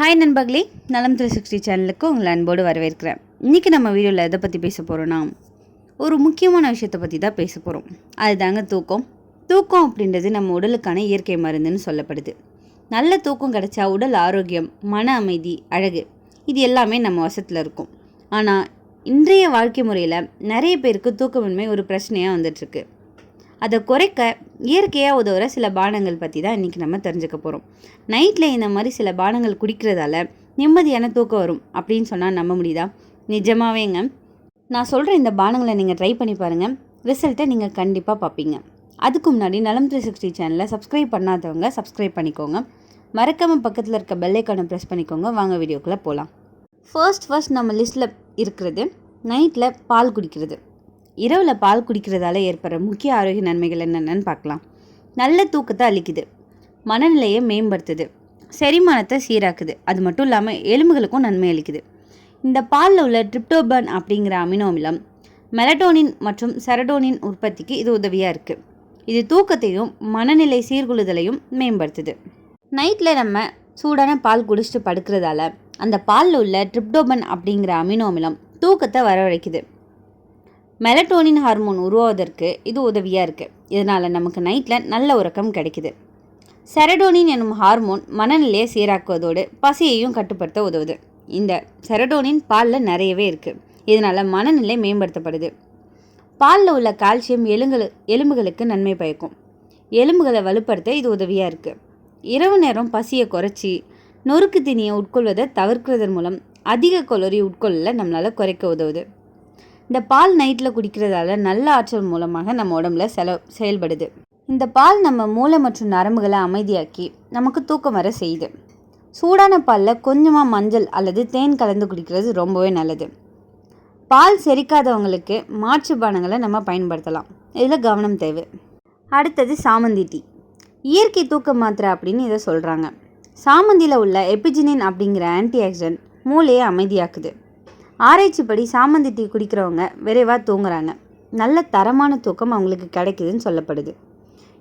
Hi நண்பர்களே. நலம் three sixty சேனலுக்கு உங்களை அன்போடு வரவேற்கிறேன். இன்றைக்கி நம்ம வீடியோவில் எதை பற்றி பேச போகிறோன்னா ஒரு முக்கியமான விஷயத்தை பற்றி தான் பேச போகிறோம் அதுதாங்க தூக்கம். தூக்கம் அப்படின்றது நம்ம உடலுக்கான இயற்கை மருந்துன்னு சொல்லப்படுது. நல்ல தூக்கம் கிடைச்சா உடல் ஆரோக்கியம் மன அமைதி அழகு இது எல்லாமே நம்ம வசத்தில் இருக்கும். ஆனால் இன்றைய வாழ்க்கை முறையில் நிறைய பேருக்கு தூக்கமின்மை ஒரு பிரச்சனையாக வந்துட்டுருக்கு அதை குறைக்க இயற்கையாக உதவுற சில பானங்கள் பற்றி தான் இன்றைக்கி நம்ம தெரிஞ்சுக்க போகிறோம் நைட்டில் இந்த மாதிரி சில பானங்கள் குடிக்கிறதால நிம்மதியான தூக்கம் வரும் அப்படின்னு சொன்னால் நம்ப முடியுதா? நிஜமாவேங்க. நான் சொல்கிற இந்த பானங்களை நீங்கள் ட்ரை பண்ணி பாருங்கள் ரிசல்ட்டை நீங்கள் கண்டிப்பாக பார்ப்பீங்க அதுக்கு முன்னாடி நலம் த்ரீ சிக்ஸ்டி சேனலை சப்ஸ்கிரைப் பண்ணாதவங்க சப்ஸ்கிரைப் பண்ணிக்கோங்க. மறக்காமல் பக்கத்தில் இருக்க பெல்லைக்கானை ப்ரெஸ் பண்ணிக்கோங்க. வாங்க வீடியோக்குள்ளே போகலாம் ஃபர்ஸ்ட் ஃபர்ஸ்ட் நம்ம லிஸ்ட்டில் இருக்கிறது. நைட்டில் பால் குடிக்கிறது. இரவில் பால் குடிக்கிறதால ஏற்படுற முக்கிய ஆரோக்கிய நன்மைகள் என்னென்னு பார்க்கலாம். நல்ல தூக்கத்தை அளிக்குது. மனநிலையை மேம்படுத்துது. செரிமானத்தை சீராக்குது. அது மட்டும் இல்லாமல் எலும்புகளுக்கும் நன்மை அளிக்குது. இந்த பாலில் உள்ள ட்ரிப்டோபன் அப்படிங்கிற அமினோ அமிலம் மெலட்டோனின் மற்றும் செரடோனின் உற்பத்திக்கு இது உதவியாக இருக்குது இது தூக்கத்தையும் மனநிலை சீர்குழுதலையும் மேம்படுத்துது. நைட்டில் நம்ம சூடான பால் குடிச்சிட்டு படுக்கிறதால அந்த பாலில் உள்ள ட்ரிப்டோபன் அப்படிங்கிற அமினோ அமிலம் தூக்கத்தை வரவழைக்குது. மெலட்டோனின் ஹார்மோன் உருவாவதற்கு இது உதவியாக இருக்குது இதனால் நமக்கு நைட்டில் நல்ல உறக்கம் கிடைக்குது. செரடோனின் எனும் ஹார்மோன் மனநிலையை சீராக்குவதோடு பசியையும் கட்டுப்படுத்த உதவுது. இந்த செரடோனின் பாலில் நிறையவே இருக்குது இதனால் மனநிலை மேம்படுத்தப்படுது. பாலில் உள்ள கால்சியம் எலும்புகள் எலும்புகளுக்கு நன்மை பயக்கும். எலும்புகளை வலுப்படுத்த இது உதவியாக இருக்குது இரவு நேரம் பசியை குறைச்சி நொறுக்கு தீனியை உட்கொள்வதை தவிர்க்கிறதன் மூலம் அதிக கலோரி உட்கொள்ளல நம்மளால் குறைக்க உதவுது. இந்த பால் நைட்டில் குடிக்கிறதால நல்ல ஆற்றல் மூலமாக நம்ம உடம்புல செல செயல்படுது. இந்த பால் நம்ம மூளை மற்றும் நரம்புகளை அமைதியாக்கி நமக்கு தூக்கம் வர செய்யுது. சூடான பாலில் கொஞ்சமாக மஞ்சள் அல்லது தேன் கலந்து குடிக்கிறது ரொம்பவே நல்லது. பால் செரிக்காதவங்களுக்கு மாற்று பானங்களை நம்ம பயன்படுத்தலாம். இதில் கவனம் தேவை. அடுத்தது சாமந்தி டீ. இயற்கை தூக்க மாத்திரை அப்படின்னு இதை சொல்கிறாங்க சாமந்தியில் உள்ள எபிஜினின் அப்படிங்கிற ஆன்டி ஆக்சிடென்ட் மூளையை அமைதியாக்குது. ஆராய்ச்சிப்படி சாமந்தி டீ குடிக்கிறவங்க விரைவாக தூங்குறாங்க. நல்ல தரமான தூக்கம் அவங்களுக்கு கிடைக்குதுன்னு சொல்லப்படுது.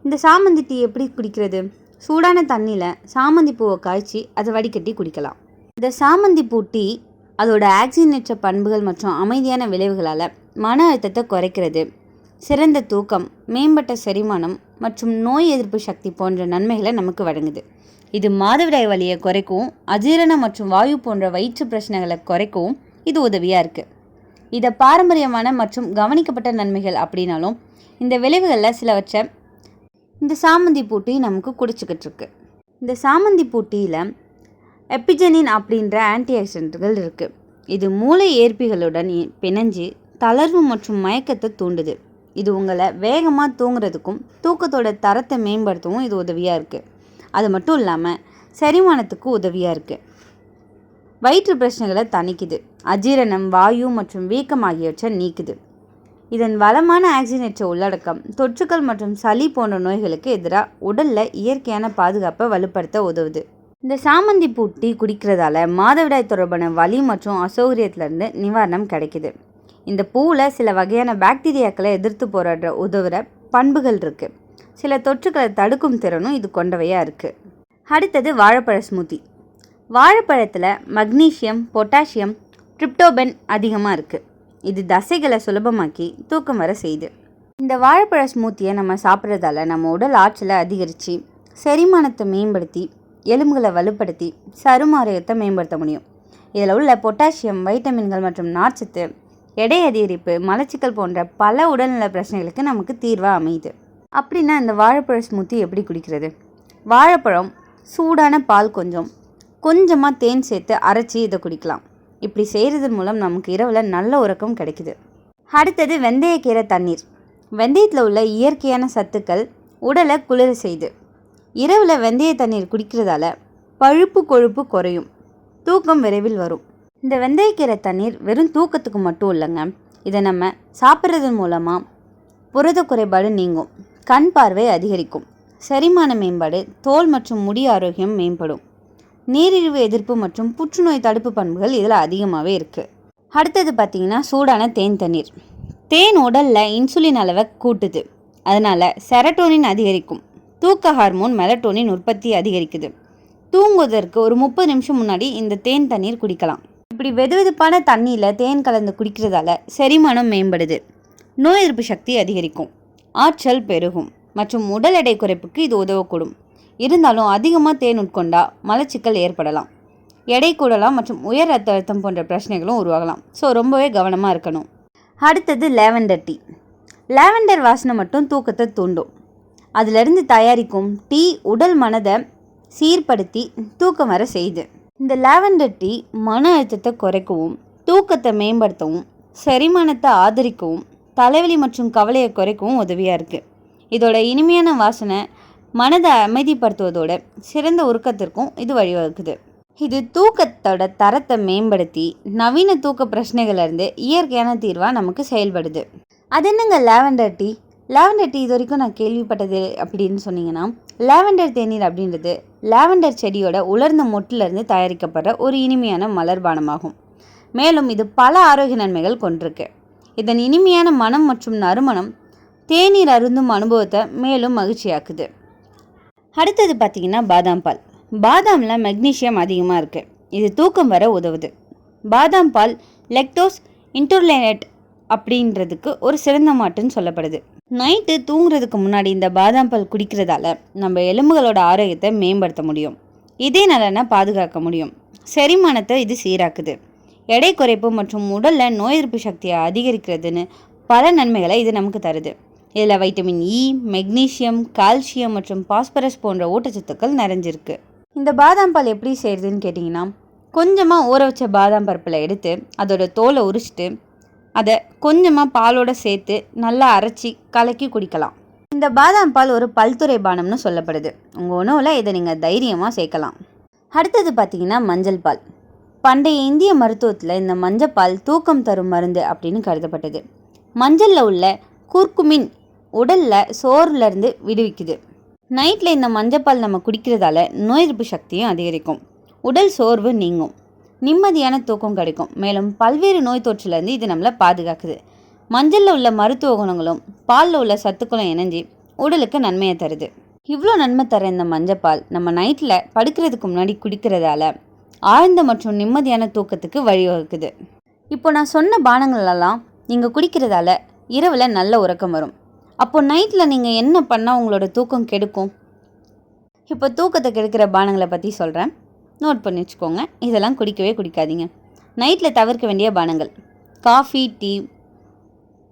இந்த சாமந்தி டீ எப்படி குடிக்கிறது? சூடான தண்ணியில் சாமந்தி பூவை காய்ச்சி அதை வடிகட்டி குடிக்கலாம். இந்த சாமந்தி பூ டீ அதோட ஆக்சிஜனேற்ற பண்புகள் மற்றும் அமைதியான விளைவுகளால் மன அழுத்தத்தை குறைக்கிறது. சிறந்த தூக்கம் மேம்பட்ட செரிமானம் மற்றும் நோய் எதிர்ப்பு சக்தி போன்ற நன்மைகளை நமக்கு வழங்குது. இது மாதவிடாய் வலியை குறைக்கவும் அஜீரணம் மற்றும் வாயு போன்ற வயிற்று பிரச்சனைகளை குறைக்கவும் இது உதவியாக இருக்குது இதை பாரம்பரியமான மற்றும் கவனிக்கப்பட்ட நன்மைகள் அப்படின்னாலும் இந்த விளைவுகளில் சிலவற்றை இந்த சாமந்தி பூட்டி நமக்கு குடிச்சிக்கிட்டு இருக்கு. இந்த சாமந்தி பூட்டியில் எப்பிஜெனின் அப்படின்ற ஆன்டிஆக்சிடென்ட்கள் இருக்குது இது மூளை ஏற்பிகளுடன் பிணைஞ்சு தளர்வு மற்றும் மயக்கத்தை தூண்டுது. இது உங்களை வேகமாக தூங்குறதுக்கும் தூக்கத்தோட தரத்தை மேம்படுத்தவும் இது உதவியாக இருக்குது அது மட்டும் இல்லாமல் செரிமானத்துக்கு உதவியாக இருக்குது வயிற்று பிரச்சனைகளை தணிக்குது. அஜீரணம் வாயு மற்றும் வீக்கம் ஆகியவற்றை நீக்குது. இதன் வளமான ஆக்சிஜனேற்ற உள்ளடக்கம் தொற்றுக்கள் மற்றும் சளி போன்ற நோய்களுக்கு எதிராக உடலில் இயற்கையான பாதுகாப்பை வலுப்படுத்த உதவுது. இந்த சாமந்தி பூ டீ குடிக்கிறதால மாதவிடாய் தொடர்பான வலி மற்றும் அசௌகரியத்திலேருந்து நிவாரணம் கிடைக்குது. இந்த பூவில் சில வகையான பாக்டீரியாக்களை எதிர்த்து போராடுற உதவுற பண்புகள் இருக்குது சில தொற்றுக்களை தடுக்கும் திறனும் இது கொண்டவையாக இருக்குது அடுத்தது வாழைப்பழ ஸ்மூத்தி. வாழைப்பழத்தில் மக்னீசியம் பொட்டாசியம் ட்ரிப்டோபென் அதிகமாக இருக்குது இது தசைகளை சுலபமாக்கி தூக்கம் வர செய்யுது இந்த வாழைப்பழ ஸ்மூத்தியை நம்ம சாப்பிட்றதால நம்ம உடல் ஆற்றலை அதிகரித்து செரிமானத்தை மேம்படுத்தி எலும்புகளை வலுப்படுத்தி சரும ஆரோக்கியத்தை மேம்படுத்த முடியும். இதில் உள்ள பொட்டாசியம் வைட்டமின்கள் மற்றும் நார்ச்சத்து எடை அதிகரிப்பு மலச்சிக்கல் போன்ற பல உடல்நல பிரச்சனைகளுக்கு நமக்கு தீர்வாக அமையுது. அப்படின்னா இந்த வாழைப்பழ ஸ்மூத்தி எப்படி குடிக்கிறது? வாழைப்பழம் சூடான பால் கொஞ்சம் கொஞ்சமாக தேன் சேர்த்து அரைச்சி இதை குடிக்கலாம். இப்படி செய்கிறதன் மூலம் நமக்கு இரவில் நல்ல உறக்கம் கிடைக்குது. அடுத்தது வெந்தயக்கீரை தண்ணீர். வெந்தயத்தில் உள்ள இயற்கையான சத்துக்கள் உடலை குளிர செய்யுது இரவில் வெந்தய தண்ணீர் குடிக்கிறதால பழுப்பு கொழுப்பு குறையும். தூக்கம் விரைவில் வரும். இந்த வெந்தயக்கீரை தண்ணீர் வெறும் தூக்கத்துக்கு மட்டும் இல்லைங்க. இதை நம்ம சாப்பிட்றதன் மூலமாக புரத குறைபாடு நீங்கும். கண் பார்வை அதிகரிக்கும். செரிமான மேம்பாடு தோல் மற்றும் முடி ஆரோக்கியம் மேம்படும். நீரிழிவு எதிர்ப்பு மற்றும் புற்றுநோய் தடுப்பு பண்புகள் இதில் அதிகமாகவே இருக்குது அடுத்தது பார்த்திங்கன்னா சூடான தேன் தண்ணீர். தேன் உடலில் இன்சுலின் அளவை கூட்டுது. அதனால் செரட்டோனின் அதிகரிக்கும். தூக்க ஹார்மோன் மெலட்டோனின் உற்பத்தி அதிகரிக்குது. தூங்குவதற்கு ஒரு முப்பது நிமிஷம் முன்னாடி இந்த தேன் தண்ணீர் குடிக்கலாம். இப்படி வெதுவெதுப்பான தண்ணியில் தேன் கலந்து குடிக்கிறதால செரிமானம் மேம்படுது. நோய் எதிர்ப்பு சக்தி அதிகரிக்கும். ஆற்றல் பெருகும் மற்றும் உடல் எடை குறைப்புக்கு இது உதவக்கூடும். இருந்தாலும் அதிகமாக தேன் உட்கொண்டா மலச்சிக்கல் ஏற்படலாம். எடை கூடலாம் மற்றும் உயர் ரத்த அழுத்தம் போன்ற பிரச்சனைகளும் உருவாகலாம். ஸோ ரொம்பவே கவனமாக இருக்கணும். அடுத்தது லேவெண்டர் டீ. லேவெண்டர் வாசனை மட்டும் தூக்கத்தை தூண்டும். அதிலிருந்து தயாரிக்கும் டீ உடல் மனதை சீர்படுத்தி தூக்கம் வர செய்யுது. இந்த லேவெண்டர் டீ மன அழுத்தத்தை குறைக்கவும் தூக்கத்தை மேம்படுத்தவும் செரிமானத்தை ஆதரிக்கவும் தலைவலி மற்றும் கவலையை குறைக்கவும் உதவியாக இருக்குது இதோட இனிமையான வாசனை மனதை அமைதிப்படுத்துவதோட சிறந்த உருக்கத்திற்கும் இது வழிவகுக்குது. இது தூக்கத்தோட தரத்தை மேம்படுத்தி நவீன தூக்க பிரச்சனைகள்லேருந்து இயற்கையான தீர்வாக நமக்கு செயல்படுது. அது என்னங்க லாவெண்டர் டீ? லாவெண்டர் டீ இது வரைக்கும் நான் கேள்விப்பட்டது அப்படின்னு சொன்னீங்கன்னா லாவெண்டர் தேநீர் அப்படின்றது லாவெண்டர் செடியோட உலர்ந்த மொட்டிலிருந்து தயாரிக்கப்படுற ஒரு இனிமையான மலர்பானமாகும் மேலும் இது பல ஆரோக்கிய நன்மைகள் கொண்டிருக்கு. இதன் இனிமையான மனம் மற்றும் நறுமணம் தேநீர் அருந்தும் அனுபவத்தை மேலும் மகிழ்ச்சியாக்குது. அடுத்தது பார்த்திங்கன்னா பாதாம் பால். பாதாமில் மெக்னீஷியம் அதிகமாக இருக்குது இது தூக்கம் வர உதவுது. பாதாம் பால் லெக்டோஸ் இன்டர்லேனட் அப்படின்றதுக்கு ஒரு சிறந்த மாட்டுன்னு சொல்லப்படுது. நைட்டு தூங்குறதுக்கு முன்னாடி இந்த பாதாம் பால் குடிக்கிறதால நம்ம எலும்புகளோட ஆரோக்கியத்தை மேம்படுத்த முடியும். இதே நலனை பாதுகாக்க முடியும். செரிமானத்தை இது சீராக்குது. எடை குறைப்பு மற்றும் உடலில் நோய் எதிர்ப்பு சக்தியை அதிகரிக்கிறதுன்னு பல நன்மைகளை இது நமக்கு தருது. இதில் vitamin e, E magnesium calcium மற்றும் பாஸ்பரஸ் போன்ற ஊட்டச்சத்துக்கள் நிறைஞ்சிருக்கு. இந்த பாதாம் பால் எப்படி செய்கிறதுன்னு கேட்டிங்கன்னா கொஞ்சமாக ஊற வச்ச பாதாம் பருப்பில் எடுத்து அதோட தோலை உரிச்சிட்டு அதை கொஞ்சமாக பாலோட சேர்த்து நல்லா அரைச்சி கலக்கி குடிக்கலாம். இந்த பாதாம் பால் ஒரு பல்துறை பானம்னு சொல்லப்படுது. உங்கள் உணவில் இதை நீங்கள் தைரியமாக சேர்க்கலாம். அடுத்தது பார்த்தீங்கன்னா மஞ்சள் பால். பண்டைய இந்திய மருத்துவத்தில் இந்த மஞ்சள் பால் தூக்கம் தரும் மருந்து அப்படின்னு கருதப்பட்டது. மஞ்சளில் உள்ள கூர்க்குமின் உடலில் சோர்லேருந்து விடுவிக்குது. நைட்டில் இந்த மஞ்சப்பால் நம்ம குடிக்கிறதால நோய் எதிர்ப்பு சக்தியும் அதிகரிக்கும். உடல் சோர்வு நீங்கும். நிம்மதியான தூக்கம் கிடைக்கும். மேலும் பல்வேறு நோய் தொற்றுலேருந்து இது நம்மளை பாதுகாக்குது. மஞ்சளில் உள்ள மருத்துவ குணங்களும் பாலில் உள்ள சத்துக்களும் இணைஞ்சி உடலுக்கு நன்மையை தருது. இவ்வளோ நன்மை தர இந்த மஞ்சப்பால் நம்ம நைட்டில் படுக்கிறதுக்கு முன்னாடி குடிக்கிறதால ஆழ்ந்த மற்றும் நிம்மதியான தூக்கத்துக்கு வழிவகுக்குது. இப்போ நான் சொன்ன பானங்களெல்லாம் நீங்கள் குடிக்கிறதால இரவில் நல்ல உறக்கம் வரும். அப்போ நைட்டில் நீங்கள் என்ன பண்ணால் உங்களோட தூக்கம் கெடுக்கும்? இப்போ தூக்கத்தை கெடுக்கிற பானங்களை பற்றி சொல்கிறேன் நோட் பண்ணி வச்சுக்கோங்க. இதெல்லாம் குடிக்கவே குடிக்காதீங்க. நைட்டில் தவிர்க்க வேண்டிய பானங்கள். காஃபி டீ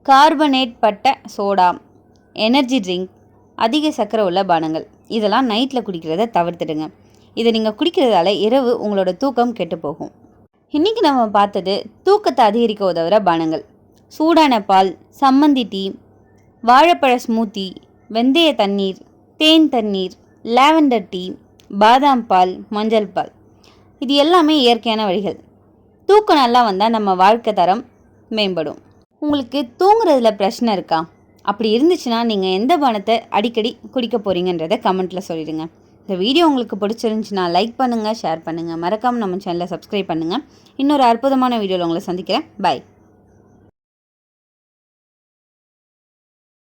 கார்பனேட் பட்ட சோடா எனர்ஜி ட்ரிங்க் அதிக சர்க்கரை உள்ள பானங்கள். இதெல்லாம் நைட்டில் குடிக்கிறத தவிர்த்துடுங்க. இதை நீங்கள் குடிக்கிறதால இரவு உங்களோட தூக்கம் கெட்டு போகும். இன்றைக்கி நம்ம பார்த்தது தூக்கத்தை அதிகரிக்க உதவுற பானங்கள். சூடான பால் சம்மந்தி டீ வாழைப்பழ ஸ்மூத்தி வெந்தய தண்ணீர் தேன் தண்ணீர் லாவெண்டர் டீ பாதாம் பால் மஞ்சள் பால். இது எல்லாமே இயற்கையான வழிகள் தூக்கம் நல்லா வந்தால் நம்ம வாழ்க்கை தரம் மேம்படும். உங்களுக்கு தூங்குறதுல பிரச்சனை இருக்கா? அப்படி இருந்துச்சுன்னா நீங்கள் எந்த பானத்தை அடிக்கடி குடிக்க போகிறீங்கன்றதை கமெண்ட்டில் சொல்லிடுங்க. இந்த வீடியோ உங்களுக்கு பிடிச்சிருந்துச்சுன்னா லைக் பண்ணுங்கள் ஷேர் பண்ணுங்கள் மறக்காமல் நம்ம சேனலை சப்ஸ்கிரைப் பண்ணுங்கள் இன்னொரு அற்புதமான வீடியோவில் உங்களை சந்திக்கிறேன். பாய்